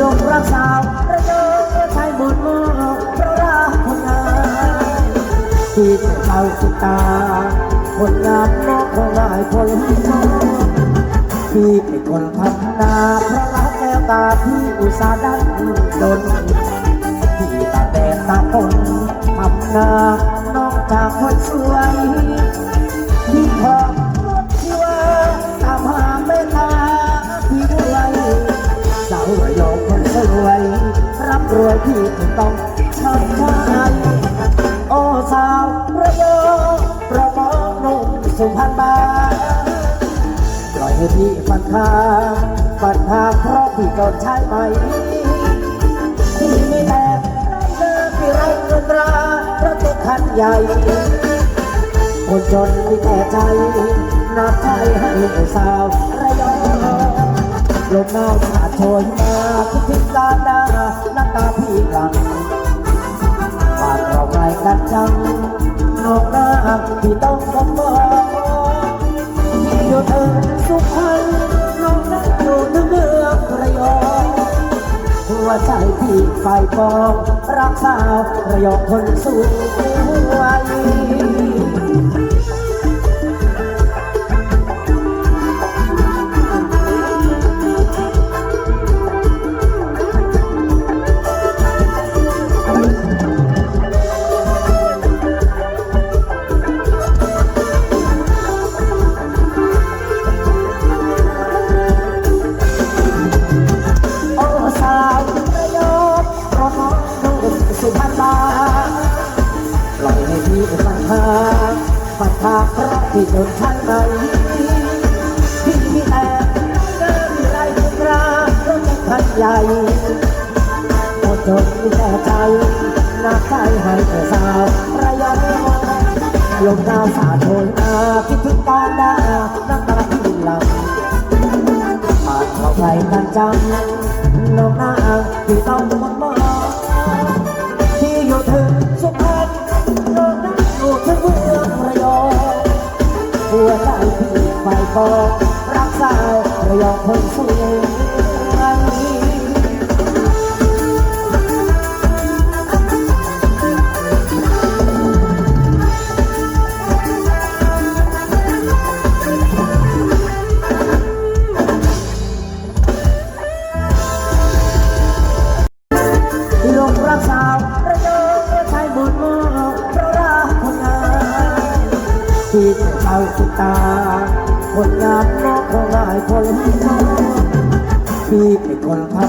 ลงรักสาวระยองใช้บุญมอกเพราะรักคนงามที่เจ้าสุดตาคนงามมอกเขาได้คนมองที่เป็นคนทำนาเพราะรักแก้วตาที่อุตสาห์ดันดนที่ตาแดดตาฝนทำนาน้อกจากคนสวย ต้องชอบใจโอ้สาวระยองประมองหนุ่มสุพรรณบาปล่อยให้พี่ฟันทางฟันทางเพราะพี่ก็ใช่ไหมที่ไม่แตกไรเดินที่ไรเงินตรารถติดคันใหญ่ คนจนมีแต่ใจนับใจให้สาวระยองลมหนาวสาดโชยมาคิดถึงลานดาน้า ที่ต้องสมองที่อยู่ถึงสุพรรณนอกนั้นอยู่ในเมืองระยองหัวใจพี่ไฟปอง รักสาวระยองคนสวยางฟันทาพระที่โดนใช่ไหมพี่มีแต่เดินไรทุกรารถคันใหญ่โอ้จนมีแต่ใจนักใจให้แต่สาวระยองลมหนาวสาโชยมาคิดถึงตอนดาน้ำตาพี่หลังผ่านเข้าไปกันจังนองนาที่ต้อง ไฟฟองรักสาวระยองคนสวยลงรักสาวระยองใช้บุญมอกเพราะรักคนามที่เจ้าสุตา คนงามมอกเขาได้คนมองที่เป็นคนพัก